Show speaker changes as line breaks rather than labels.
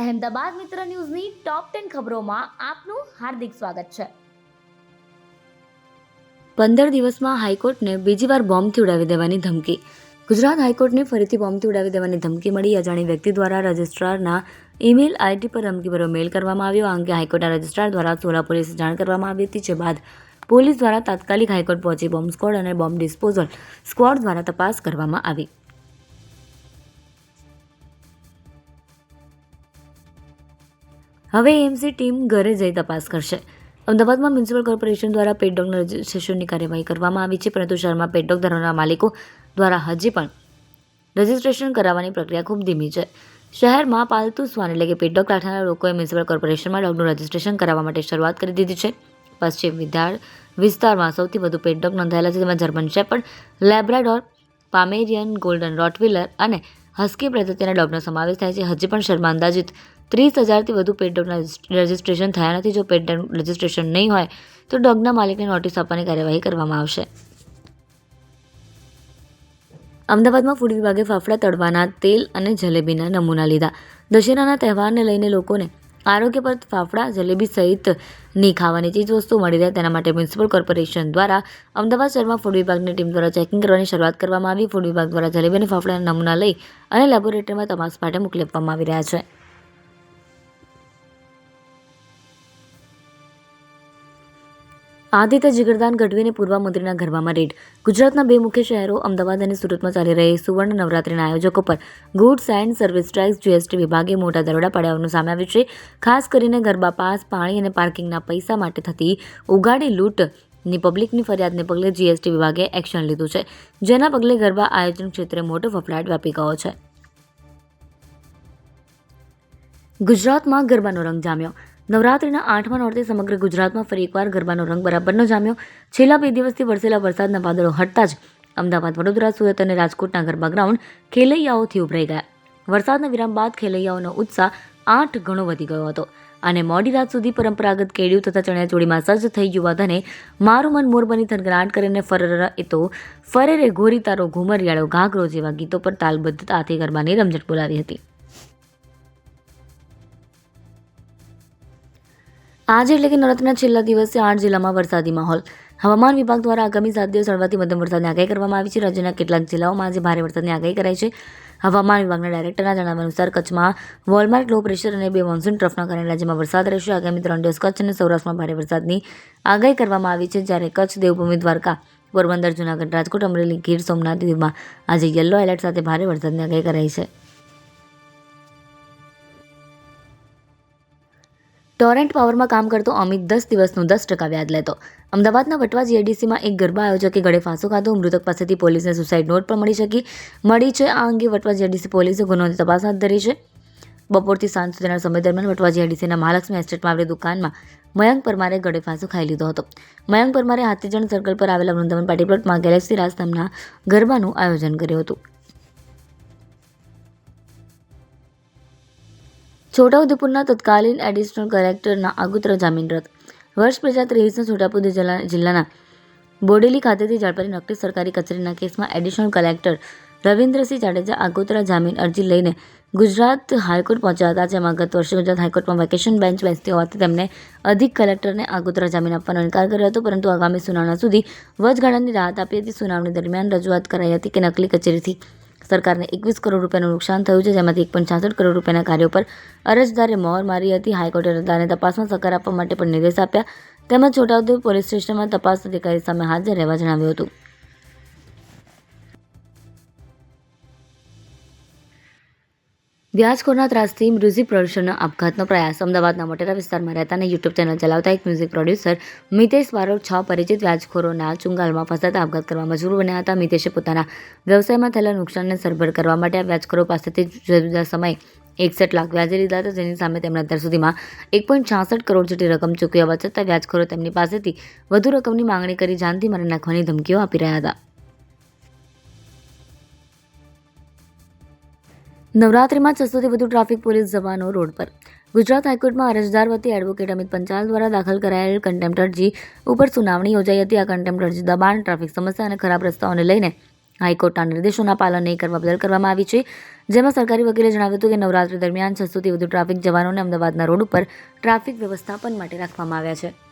અહેમદાબાદ મિત્ર ન્યૂઝની top ten ખબરોમાં આપનું હાર્દિક સ્વાગત છે. પંદર દિવસમાં હાઈકોર્ટને બીજી વાર બોમ્બથી ઉડાવી દેવાની ધમકી. ગુજરાત હાઈકોર્ટને ફરીથી બોમ્બથી ઉડાવી દેવાની ધમકી મળી. અજાણી વ્યક્તિ દ્વારા રજિસ્ટ્રારના ઈમેલ આઈડી પર ધમકીભર્યો મેલ કરવામાં આવ્યો. આ અંગે હાઈકોર્ટના રજિસ્ટ્રાર દ્વારા સોલા પોલીસે જાણ કરવામાં આવી હતી. જે બાદ પોલીસ દ્વારા તાત્કાલિક હાઈકોર્ટ પહોંચી બોમ્બ સ્ક્વોડ અને બોમ્બ ડિસ્પોઝલ સ્ક્વોડ દ્વારા તપાસ કરવામાં આવી. હવે એમસી ટીમ ઘરે જઈ તપાસ કરશે. અમદાવાદમાં મ્યુનિસિપલ કોર્પોરેશન દ્વારા પેટડોગના રજિસ્ટ્રેશનની કાર્યવાહી કરવામાં આવી છે, પરંતુ શહેરમાં પેટડોગ ધરાવનાર માલિકો દ્વારા હજી પણ રજિસ્ટ્રેશન કરાવવાની પ્રક્રિયા ખૂબ ધીમી છે. શહેરમાં પાલતુ સ્વાન એટલે કે પેટડોગ રાખનારા લોકોએ મ્યુનિસિપલ કોર્પોરેશનમાં ડોગનું રજિસ્ટ્રેશન કરાવવા માટે શરૂઆત કરી દીધી છે. પશ્ચિમ વિધાર વિસ્તારમાં સૌથી વધુ પેટડોગ નોંધાયેલા છે તેમાં German shepherd, Labrador, Pomeranian, golden Rottweiler અને હસ્કી પ્રજાતિના ડોગનો સમાવેશ થાય છે. હજી પણ શહેરમાં અંદાજિત ત્રીસ હજારથી વધુ પેટ ડોગના રજિસ્ટ્રેશન થયા નથી. જો પેટ ડોગ રજિસ્ટ્રેશન નહીં હોય, તો ડોગના માલિકને નોટિસ આપવાની કાર્યવાહી કરવામાં આવશે. અમદાવાદમાં ફૂડ વિભાગે ફાફડા તળવાના તેલ અને જલેબીના નમૂના લીધા. દશેરાના તહેવારને લઈને લોકોને આરોગ્યપ્રદ ફાફડા, જલેબી સહિતની ખાવાની ચીજવસ્તુ મળી રહે તેના માટે મ્યુનિસિપલ કોર્પોરેશન દ્વારા અમદાવાદ શહેરમાં ફૂડ વિભાગની ટીમ દ્વારા ચેકિંગ કરવાની શરૂઆત કરવામાં આવી. ફૂડ વિભાગ દ્વારા જલેબી અને ફાફડાના નમૂના લઈ અને લેબોરેટરીમાં તપાસ માટે મોકલી આપવામાં આવી રહ્યા છે. આદિત્ય જીગરદાન ગઢવીને પૂર્વ મંત્રીના ઘરમાં રેડ. ગુજરાતના બે મુખ્ય શહેરો અમદાવાદ અને સુરતમાં ચાલી રહેલી સુવર્ણ નવરાત્રિના આયોજકો પર goods and service tax GST વિભાગે મોટા દરોડા પાડ્યાનું સામે આવ્યું છે. ખાસ કરીને ગરબા પાસ, પાણી અને પાર્કિંગના પૈસા માટે થતી ઉગાડી લૂંટની પબ્લિકની ફરિયાદને પગલે જીએસટી વિભાગે એક્શન લીધું છે, જેના પગલે ગરબા આયોજન ક્ષેત્રે મોટો ફફડાટ વ્યાપી ગયો છે. ગુજરાતમાં ગરબાનો રંગ જામ્યો. નવરાત્રિના આઠમા નોરતે સમગ્ર ગુજરાતમાં ફરી એકવાર ગરબાનો રંગ બરાબરનો જામ્યો. છેલ્લા બે દિવસથી વરસેલા વરસાદના વાદળો હટતા જ અમદાવાદ, વડોદરા, સુરત અને રાજકોટના ગરબા ગ્રાઉન્ડ ખેલૈયાઓથી ઉભરાઈ ગયા. વરસાદના વિરામ બાદ ખેલૈયાઓનો ઉત્સાહ આઠ ગણો વધી ગયો હતો અને મોડી રાત સુધી પરંપરાગત કેડિયું તથા ચણિયાચોળીમાં સજ્જ થઈ યુવાધને મારું મન મોર બની થનગનાટ કરીને ફરર એ તો ફરેરે ઘોરી તારો ઘુમરિયાળો ઘાઘરો જેવા ગીતો પર તાલબદ્ધતાથી ગરબાની રમઝટ બોલાવી હતી. આજે એટલે કે નવરાત્રિના છેલ્લા દિવસે આઠ જિલ્લામાં વરસાદી માહોલ. હવામાન વિભાગ દ્વારા આગામી સાત દિવસ હળવાથી મધ્યમ વરસાદની આગાહી કરવામાં આવી છે. રાજ્યના કેટલાક જિલ્લાઓમાં આજે ભારે વરસાદની આગાહી કરાઈ છે. હવામાન વિભાગના ડાયરેક્ટરના જણાવ્યા અનુસાર કચ્છમાં વોલમાર્ક લો પ્રેશર અને બે મોન્સૂન ટ્રફના કારણે રાજ્યમાં વરસાદ રહેશે. આગામી ત્રણ દિવસ કચ્છ અને સૌરાષ્ટ્રમાં ભારે વરસાદની આગાહી કરવામાં આવી છે. જ્યારે કચ્છ, દેવભૂમિ, દ્વારકા, પોરબંદર, જૂનાગઢ, રાજકોટ, અમરેલી, ગીર, સોમનાથ, દીવમાં આજે યલો એલર્ટ સાથે ભારે વરસાદની આગાહી કરાઈ છે. ટોરેન્ટ પાવરમાં કામ કરતો અમિત દસ દિવસનું દસ ટકા વ્યાજ લેતો. અમદાવાદના વટવા જીઆઈડીસીમાં એક ગરબા આયોજકે ગળે ફાંસો ખાધો. મૃતક પાસેથી પોલીસને સુસાઇડ નોટ પણ મળી શકી. મળી છે આ અંગે વટવા જીઆઈડીસી પોલીસે ગુનોની તપાસ હાથ ધરી છે. બપોરથી સાંજ સુધીના સમય દરમિયાન વટવા જીઆઈડીસીના મહાલક્ષ્મી એસ્ટેટમાં આવેલી દુકાનમાં મયંક પરમારે ગળે ફાંસો ખાઈ લીધો હતો. મયંક પરમારે હાથીજણ સર્કલ પર આવેલા વૃંદાવન પાર્ટી પ્લોટમાં ગેલેક્સી રાજ નામના ગરબાનું આયોજન કર્યું હતું. છોટાઉદેપુરના તત્કાલીન એડિશનલ કલેક્ટરના આગોતરા જામીન રદ. વર્ષ બે હજાર ત્રેવીસના છોટાઉદેપુર જિલ્લાના બોડેલી ખાતેથી ઝડપાયેલી નકલી સરકારી કચેરીના કેસમાં એડિશનલ કલેક્ટર રવિન્દ્રસિંહ જાડેજા આગોતરા જામીન અરજી લઈને ગુજરાત હાઈકોર્ટ પહોંચ્યા હતા, જેમાં ગત વર્ષે ગુજરાત હાઈકોર્ટમાં વેકેશન બેન્ચ બેસતી હોવાથી તેમણે અધિક કલેક્ટરને આગોતરા જામીન આપવાનો ઇનકાર કર્યો હતો, પરંતુ આગામી સુનાવણા સુધી વચગાળાની રાહત આપી હતી. સુનાવણી દરમિયાન રજૂઆત કરાઈ હતી કે નકલી કચેરીથી સરકારને એકવીસ કરોડ રૂપિયાનું નુકસાન થયું છે, જેમાંથી એક છાસઠ કરોડ રૂપિયાના કાર્યો પર અરજદારે મોહર મારી હતી. હાઈકોર્ટે અરજદારને તપાસમાં સહકાર આપવા માટે પણ નિર્દેશ આપ્યા. તેમજ છોટાઉદેપુર પોલીસ સ્ટેશનમાં તપાસ અધિકારી સામે હાજર રહેવા જણાવ્યું હતું. વ્યાજખોરના ત્રાસથી મ્યુઝિક પ્રોડ્યુસરનો આપઘાતનો પ્રયાસ. અમદાવાદના મોટેરા વિસ્તારમાં રહેતા અને યુટ્યુબ ચેનલ ચલાવતા એક મ્યુઝિક પ્રોડ્યુસર, મિતેશ બારોટ છ પરિચિત વ્યાજખોરોના ચુંગાલમાં ફસાતા આપઘાત કરવા મજબૂર બન્યા હતા. મિતેશે પોતાના વ્યવસાયમાં થયેલા નુકસાનને સરભર કરવા માટે આ વ્યાજખોરો પાસેથી જુદા જુદા સમયે એકસઠ લાખ વ્યાજે લીધા હતા, જેની સામે તેમણે અત્યાર સુધીમાં એક પોઈન્ટ છાસઠ કરોડ જેટલી રકમ ચૂકવી હોવા છતાં વ્યાજખોરો તેમની પાસેથી વધુ રકમની માંગણી કરી જાનથી મારી નાખવાની ધમકીઓ આપી રહ્યા હતા. નવરાત્રિમાં છસોથી વધુ ટ્રાફિક પોલીસ જવાનો રોડ પર. ગુજરાત હાઈકોર્ટમાં અરજદાર વતી એડવોકેટ અમિત પંચાલ દ્વારા દાખલ કરાયેલ કન્ટેમ્પ્ટ અરજી ઉપર સુનાવણી યોજાઈ હતી. આ કન્ટેમ્પ્ટ અરજી દબાણ, ટ્રાફિક સમસ્યા અને ખરાબ રસ્તાઓને લઈને હાઈકોર્ટના નિર્દેશોના પાલન નહીં કરવા બદલ કરવામાં આવી છે. જેમાં સરકારી વકીલે જણાવ્યું હતું કે નવરાત્રી દરમિયાન છસોથી વધુ ટ્રાફિક જવાનોને અમદાવાદના રોડ ઉપર ટ્રાફિક વ્યવસ્થાપન માટે રાખવામાં આવ્યા છે.